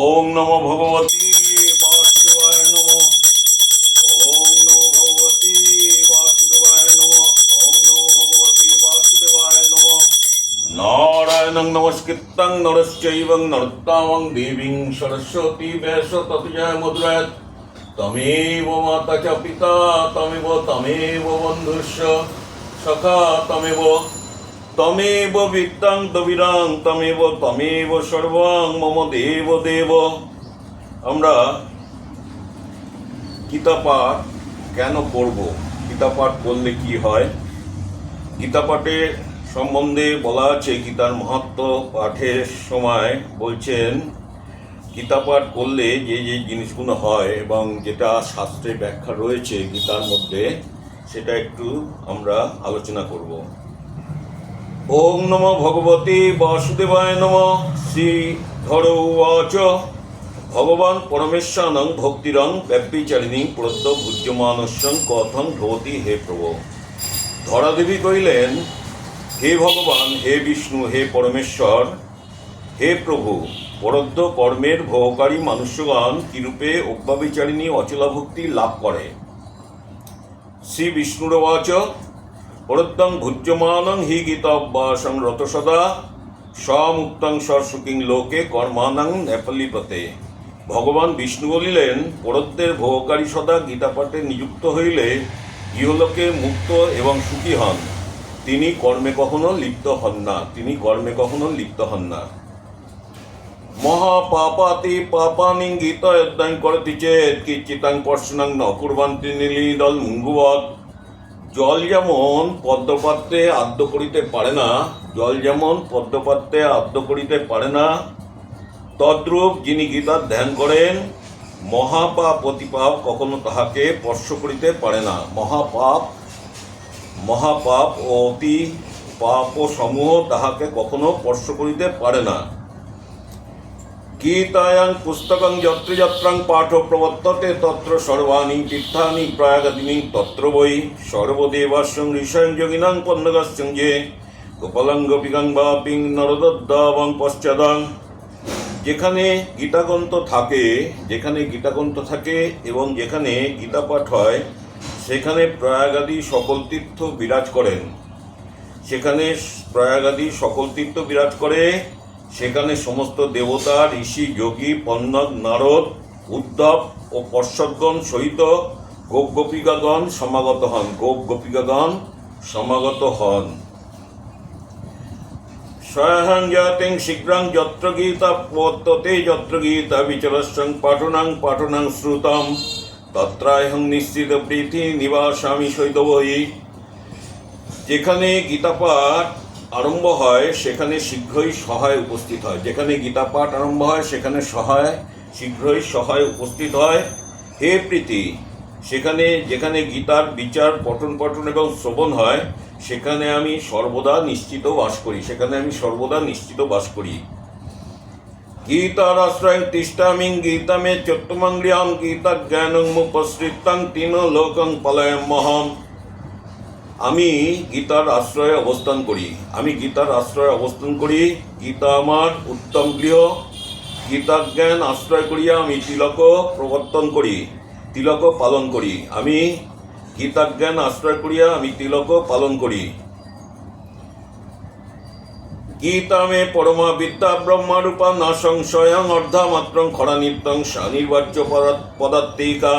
ওং নমো ভগবতী বাসুদেবায় নম। ওং নমো ভগবতী বাসুদেবায় নম। ওং নমো ভগবতী বাসুদেবায় নম। নারায়ণং নমস্কৃত্যং নরশ্চৈবং নরোত্তমং দেবীং সরস্বতী ব্যাস ততুজয় মুদ্রায় তমেব মাতা চ পিতা, তমেব তমেব বন্ধুস্য সখা, তমেব তমেব বিদ্যাং দবিরাং তমেব তমেব সর্বাং, মম দেব দেব। আমরা গীতা পাঠ কেন করব গীতা পাঠ করলে কি হয়? গীতা পাঠের সম্বন্ধে বলা আছে, গীতার মাহাত্ম পাঠের সময় বলছেন, গীতা পাঠ করলে যে যে জিনিসগুলো হয় এবং যেটা শাস্ত্রে ব্যাখ্যা রয়েছে গীতার মধ্যে, সেটা একটু আমরা আলোচনা করব। ওং নম ভগবতী বাসুদেবায় নম। শ্রী ধর উচ ভগবান পরমেশ্বরং ভক্তিরং ব্যক্তিচারিণী প্রদ্য ভুজ্যমানস্যং কথং ভবতী হে প্রভু। ধরাদেবী কহিলেন, হে ভগবান, হে বিষ্ণু, হে পরমেশ্বর, হে প্রভু, পরদ্য কর্মের ভোগকারী মানুষ্যগণ কিরূপে অব্যবিচারিণী অচলা ভক্তি লাভ করে? শ্রী বিষ্ণুর পরদ্যং ভুজ্যমানং হি গীতাভ্যাসং রত সদা। সমুক্তং সরসুকিং লোকে কর্মানং নেপালিপতে ভগবান বিষ্ণু বলিলেন পরদ্দের ভোগকারী সদা গীতাপাঠে নিযুক্ত হইলে ইহলোকে মুক্ত এবং সুখী হন। তিনি কর্মে কখনো লিপ্ত হন না, তিনি কর্মে কখনো লিপ্ত হন না। মহাপাপাতি পাপানি গীত করতি চেত কিচিতাং পর্শনাং ন কুর্বান্তি নীলিদল মুঙ্গুবত জল যেমন পদ্মপাত্রে আদ্য করিতে পারে না, জল যেমন পদ্মপাত্রে আদ্য করিতে পারে না, তদ্রূপ যিনি গীতার ধ্যান করেন, মহাপাপ অতিপাপ কখনো তাহাকে স্পর্শ করিতে পারে না। মহাপাপ মহাপাপ ও অতি পাপ সমূহ তাহাকে কখনো স্পর্শ করিতে পারে না। গীতায়াং পুস্তকং যত্র যত্রং পাঠ প্রবর্ততে তত্র সর্বাণি তীর্থানি প্রয়াগদিনী তত্র বই সর্বদেবাস্যং ঋষয়ং যোগিনাং পন্নগাস্যং যে গোপালং গোপিকাং বা পিং নরদদ্দাবং পশ্চাদাং যেখানে গীতাগ্রন্থ থাকে, যেখানে গীতাগ্রন্থ থাকে এবং যেখানে গীতা পাঠ হয়, সেখানে প্রয়াগাদি সকল তীর্থ বিরাজ করেন। সেখানে প্রয়াগাদি সকল তীর্থ বিরাজ করে সেখানে সমস্ত দেবতা, ঋষি, যোগী পন্নক নারদ, উদ্ধব ও পর্ষদগণ সহিত গোপ গোপিকাগণ সমাগত হন। গোপ গোপিকাগণ সমাগত হন। স্বয়ং জাতিং শীঘ্রং যত্র গীতা পত্ততে যত্র গীতা বিচরস্যং পাঠনাং পাঠনাং শ্রুতম। তত্রাহং নিশ্চিত প্রীতি নিবাসামি শৈতবহি যেখানে গীতা পাঠ আরম্ভ হয়, সেখানে শীঘ্রই সহায় উপস্থিত হয়। যেখানে গীতা পাঠ আরম্ভ হয়, সেখানে সহায়, শীঘ্রই সহায় উপস্থিত হয়। হে প্রীতি, সেখানে, যেখানে গীতার বিচার পঠন পঠন এবং শ্রবণ হয়, সেখানে আমি সর্বদা নিশ্চিত বাস করি। সেখানে আমি সর্বদা নিশ্চিত বাস করি। গীতার আশ্রয় তিষ্ঠামিং গীতামে চত্তমঙ্গলিয়াম গীতা জ্ঞানং মুপসৃতাং তিন লোকং পলয়ম মহম আমি গীতার আশ্রয়ে অবস্থান করি। আমি গীতার আশ্রয়ে অবস্থান করি। গীতা আমার উত্তম গৃহ। গীতা জ্ঞান আশ্রয় করিয়া আমি তিলক প্রবর্তন করি, তিলক পালন করি। আমি গীতা জ্ঞান আশ্রয় করিয়া আমি তিলক পালন করি। গীতা মে পরমা বিদ্যা ব্রহ্মারূপা না সংশয়ং অর্ধা অর্ধামাত্রং খরানিত্যং স্বানির্বাচ্য পদাত্মিকা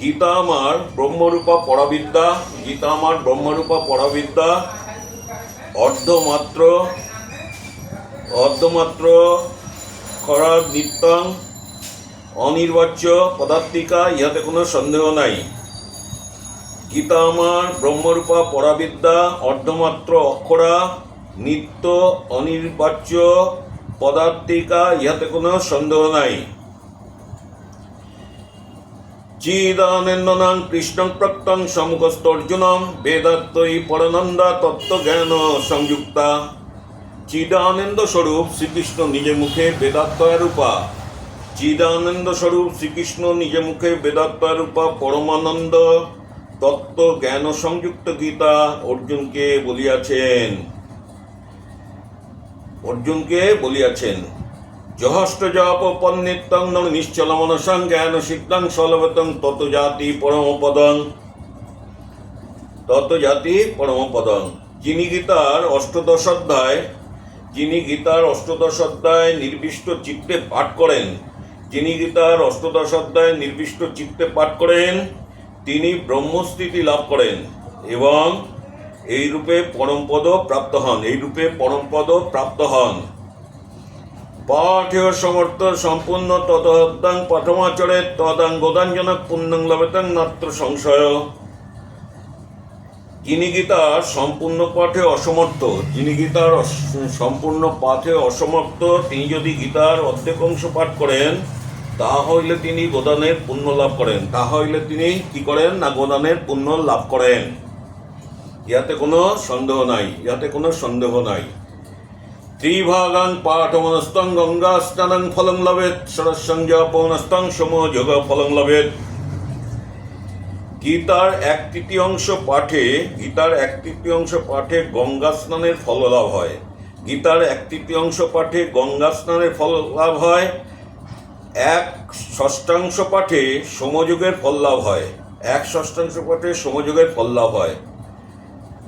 গীতা আমার ব্রহ্মরূপা পরাবিদ্যা, গীতা আমার ব্রহ্মরূপা পরাবিদ্যা, অর্ধমাত্র অর্ধমাত্র খরা নিত্যং, অনির্বাচ্য পদার্থিকা ইহাতে কোনো সন্দেহ নাই। গীতা আমার ব্রহ্মরূপা পরাবিদ্যা, অর্ধমাত্র অক্ষরা, নিত্য অনির্বাচ্য পদার্থিকা ইহাতে কোনো সন্দেহ নাই। চিদানন্দনাং কৃষ্ণং প্রক্তং সমুখস্থ অর্জুনম বেদাত্তই পরনন্দা তত্ত্বজ্ঞান সংযুক্তা চিদানন্দ স্বরূপ শ্রীকৃষ্ণ নিজে মুখে বেদাত্তয়ারূপা চিদানন্দ স্বরূপ শ্রীকৃষ্ণ নিজে মুখে বেদাত্তয়ারূপা পরমানন্দ তত্ত্ব জ্ঞান সংযুক্ত গীতা অর্জুনকে বলিয়াছেন অর্জুনকে বলিয়াছেন জহষ্ট জপ পন্নিত্যং নং নিশ্চল মনসং জ্ঞান সিদ্ধং সলবতং তত জাতি পরম পদং তত জাতি পরম পদং যিনি গীতার অষ্টদশ অধ্যায়, যিনি গীতার অষ্টদশ অধ্যায় নির্দিষ্ট চিত্তে পাঠ করেন, যিনি গীতার অষ্টদশ অধ্যায় নির্দিষ্ট চিত্তে পাঠ করেন, তিনি ব্রহ্মস্থিতি লাভ করেন এবং এই রূপে পরমপদ প্রাপ্ত হন এই রূপে পরমপদ প্রাপ্ত হন। পাঠেয় সমর্থ সম্পূর্ণ তদহদ্দাং পঠমাচরে তদাং গোদাঞ্জনক পুণ্যং লবেতাং নাত্র সংশয়। যিনি গীতার সম্পূর্ণ পাঠে অসমর্থ, যিনি গীতার সম্পূর্ণ পাঠে অসমর্থ, তিনি যদি গীতার অর্ধেক অংশ পাঠ করেন, তা হইলে তিনি গোদানের পুণ্য লাভ করেন। তা হইলে তিনি কি করেন? না গোদানের পুণ্য লাভ করেন। ইয়াতে কোনো সন্দেহ নাই, ইয়াতে কোনো সন্দেহ নাই। ত্রিভাগাং পাঠমনস্তং গঙ্গা স্নানং ফলং লবেত সরসং জপনস্তং সম যোগ ফলং লবেত গীতার এক তৃতীয়াংশ পাঠে, গীতার এক তৃতীয়াংশ পাঠে গঙ্গা স্নানের ফল লাভ হয়। গীতার এক তৃতীয়াংশ পাঠে গঙ্গা স্নানের ফল লাভ হয়। এক ষষ্ঠাংশ পাঠে সমযোগের ফল লাভ হয়। এক ষষ্ঠাংশ পাঠে সমযোগের ফল লাভ হয়।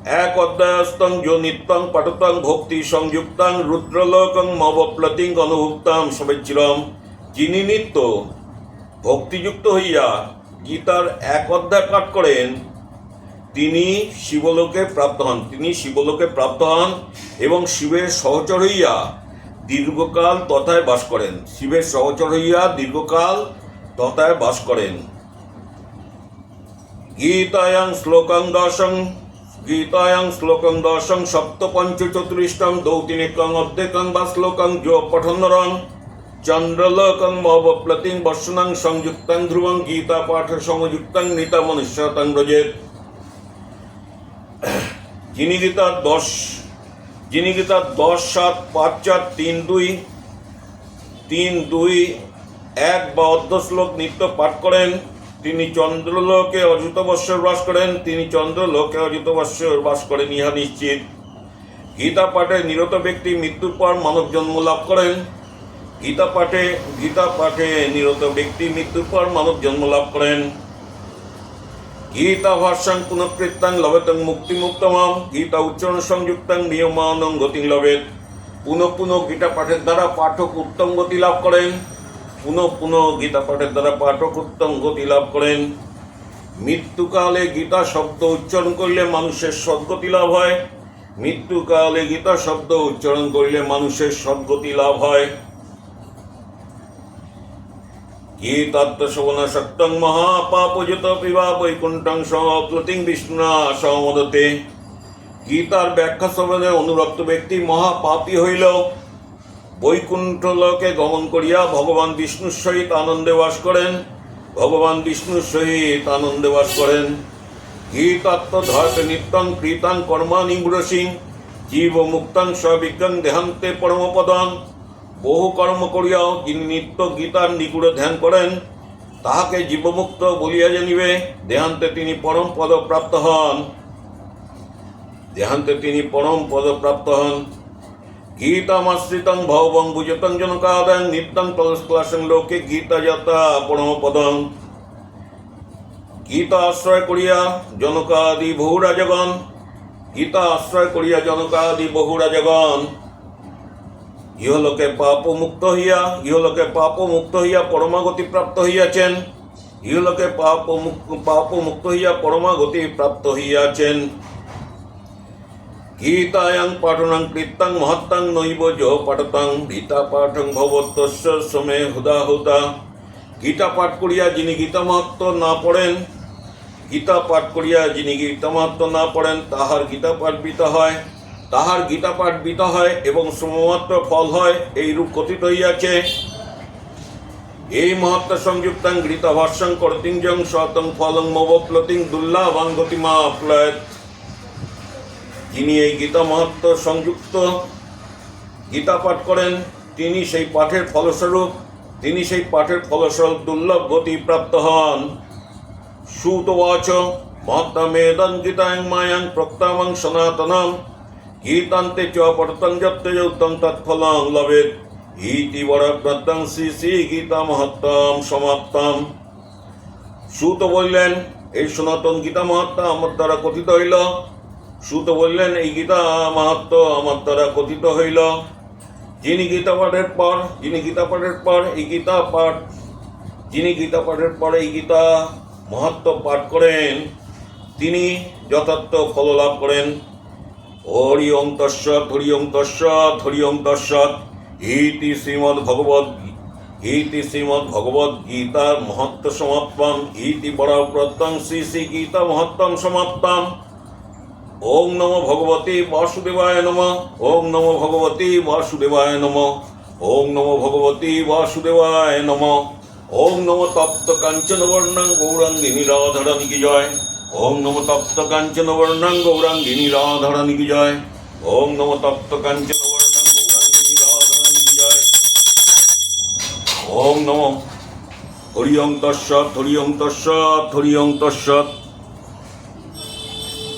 এক অধ্যায়স্তং যো নিত্যং পঠতং ভক্তি সংযুক্তাং রুদ্রলোকং মবপ্লতিং অনুভুক্তাম সবেচ্ছিরম। যিনি নিত্য ভক্তিযুক্ত হইয়া গীতার এক অধ্যায় পাঠ করেন, তিনি শিবলোকে প্রাপ্ত হন। তিনি শিবলোকে প্রাপ্ত হন এবং শিবের সহচর হইয়া দীর্ঘকাল তথায় বাস করেন। শিবের সহচর হইয়া দীর্ঘকাল তথায় বাস করেন। গীতায়াং শ্লোকাং দশং গীতায়াং শ্লোকং দশং সপ্ত পঞ্চ সপ্তপঞ্চচতুরিষ্টং দৌতিনিকং অর্ধেকং বা শ্লোকং যো চন্দ্রলোকং মবপ্লতিং বর্ষণং সংযুক্তং ধ্রুবং গীতা পাঠ সমযুক্তং নিতা মনুষ্যতং ব্রজেত যিনি গীতার দশ যিনি গীতার দশ সাত পাঁচ চার তিন দুই তিন দুই এক বা অর্ধ শ্লোক নিত্য পাঠ করেন তিনি চন্দ্রলোকে অযুত বৎসর বাস করেন, তিনি চন্দ্রলোকে অযুত বৎসর বাস করেন ইহা নিশ্চিত। গীতা পাঠে নিরত ব্যক্তি মৃত্যুর পর মানব জন্ম লাভ করেন। গীতা পাঠে গীতা পাঠে নিরত ব্যক্তি মৃত্যুর পর মানব জন্ম লাভ করেন। গীতা ভাষ্যাং পুনঃকৃত্যাং মুক্তি মুক্তমাম গীতা উচ্চারণ সংযুক্তাং নিয়মানং গতি লবেত পুনঃ পুনঃ গীতা পাঠের দ্বারা পাঠক উত্তম গতি লাভ করেন। পুনঃ পুনঃ গীতা পাঠের দ্বারা পাঠক গতি লাভ করেন। মৃত্যুকালে গীতা শব্দ উচ্চারণ করলে মানুষের সদ্গতি লাভ হয়। মৃত্যুকালে গীতা শব্দ উচ্চারণ করলে মানুষের সদ্গতি লাভ হয়। গীতাত্মশবন সত্যং মহাপাপযুত পিবা বৈকুণ্ঠং সপ্লতিং বিষ্ণুনা সমদতে গীতার ব্যাখ্যা শ্রবণে অনুরক্ত ব্যক্তি মহাপাপী হইল। বৈকুণ্ঠ লোকে গমন করিয়া ভগবান বিষ্ণুর সহিত আনন্দে বাস করেন। ভগবান বিষ্ণুর সহিত আনন্দে বাস করেন। গীতাত্ম ধর্ত নিত্যং কৃতাং কর্মাণি বুড়সিং জীব মুক্তাং স্ববিজ্ঞান দেহান্তে পরমপদং বহু কর্ম করিয়াও যিনি নিত্য গীতার নিগুড়ে ধ্যান করেন, তাহাকে জীবমুক্ত বলিয়া জানিবে, দেহান্তে তিনি পরম পদ প্রাপ্ত হন। দেহান্তে তিনি পরম পদ প্রাপ্ত হন। গীতামাশ্রিতং ভবং বুজতং জনকাদং নিত্যং তলস্ক্লাসং লোকে গীতা যাতা পরম পদং গীতা আশ্রয় করিয়া জনকাদি বহু রাজগণ গীতা আশ্রয় করিয়া জনকাদি বহু রাজগণ ইহলোকে পাপ মুক্ত হইয়া ইহলোকে পাপ মুক্ত হইয়া পরমাগতি প্রাপ্ত হইয়াছেন ইহলোকে পাপ মুক- পাপ মুক্ত হইয়া পরমাগতি প্রাপ্ত হইয়াছেন গীতায়াং পাঠনাং কৃত্তাং মহত্তাং নৈব যো পাঠতাং গীতা পাঠং ভবতস্য সমে হুদা হুদা গীতা পাঠ করিয়া যিনি গীতা মাহাত্ম না পড়েন গীতা পাঠ করিয়া যিনি গীতা মাহাত্ম না পড়েন তাহার গীতা পাঠ বিতা হয় তাহার গীতা পাঠ বিতা হয় এবং সমমাত্র ফল হয় এই রূপ কথিত হইয়াছে এই মহাত্ম সংযুক্তাং গীতা ভাষ্যং করতিঞ্জং শতং ফলং মবপ্লতিং দুর্লাভাং গতিমা প্লয়ত যিনি এই গীতা মাহাত্ম সংযুক্ত গীতা পাঠ করেন, তিনি সেই পাঠের ফলস্বরূপ, তিনি সেই পাঠের ফলস্বরূপ দুর্লভ গতি প্রাপ্ত হন। সুতবাচ মহাত্মেদং গীতাং মায়াং প্রক্তামং সনাতনম, গীতান্তে চ পঠতং যত্তে যৌতং তৎফলং লবেত ইতি বরাপ্রাত্তাং শ্রী শ্রী গীতা মহাত্মাম সমাপ্তম। সুত বললেন এই সনাতন গীতা মাহাত্মা আমার দ্বারা কথিত হইল সুত বললেন এই গীতা মাহাত্ম আমার দ্বারা কথিত হইল। যিনি গীতা পাঠের পর, যিনি গীতা পাঠের পর এই গীতা পাঠ, যিনি গীতা পাঠের পর এই গীতা মহাত্ম পাঠ করেন, তিনি যথার্থ ফল লাভ করেন। হরি ওম তস্সৎ হরি ওম তস্সৎ হরি ওম তস্সৎ ইতি শ্রীমদ্ ভগবদ ইতি শ্রীমদ্ ভগবদ গীতার মহত্ব সমাপ্তম। ইতি পরাপ্রত্যং শ্রী শ্রী গীতা মহত্তম সমাপ্তম। ওম নম ভগবতী বাসুদেবায় নম। ওম নম ভগবতী বাসুদেবায় নম। ওম নম ভগবতী বাসুদেবায় নম। ওম নম তপ্ত কাঞ্চন বর্ণাং গৌরাঙ্গিনী রাধারানী কি জয়। ওম নম তপ্ত কাঞ্চন বর্ণাং গৌরাঙ্গিনী রাধারানী কি জয়। ওম নম তপ্ত কাঞ্চন বর্ণাং গৌরাঙ্গিনী রাধারানী কি জয়। ওম নম। হরি ওম তস্সৎ হরি ওম তস্সৎ হরি ওম তস্সৎ